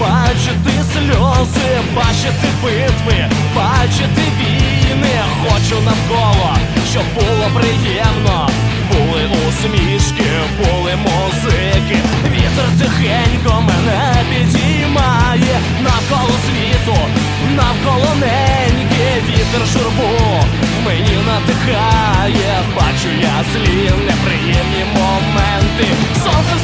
бачити сльози, бачити битви, бачити війни. Хочу навколо, щоб було приємно. Були усмішки, були музики. Вітер тихенько мене підіймає навколо світу, навколо неньки вітер журбу мені надихає, бачу я злі неприємні моменти. Сонце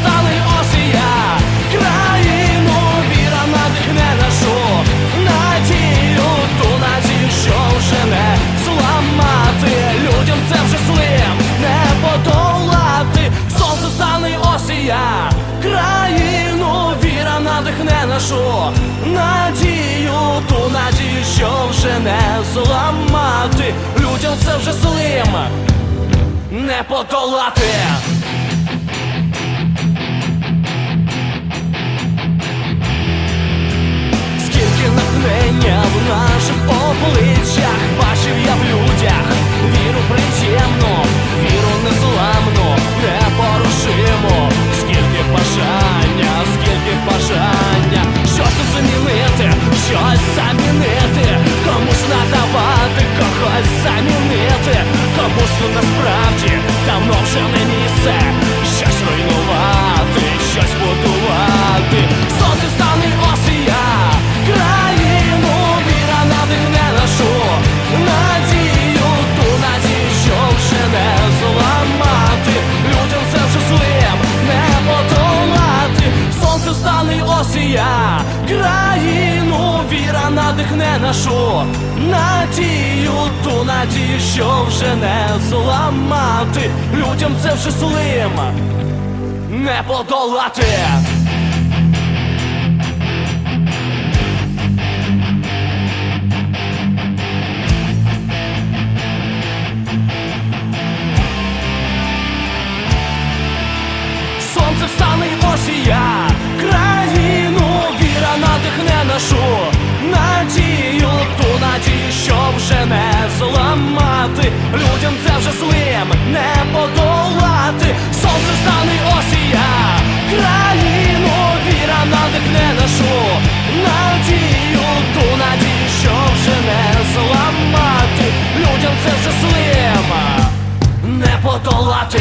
нашу надію, ту надію, що вже не зламати. Людям це вже злим не подолати. Скільки натхнення в наших обличчях надихне нашу надію, ту надію, що вже не зламати, людям це вже злим. Не подолати. Сонце встане й осія, країну віра надихне нашу людям це вже злим не подолати. Сонце стане осія, країну віра надихне нашу надію, ту надію, що вже не зламати, людям це вже злим не подолати.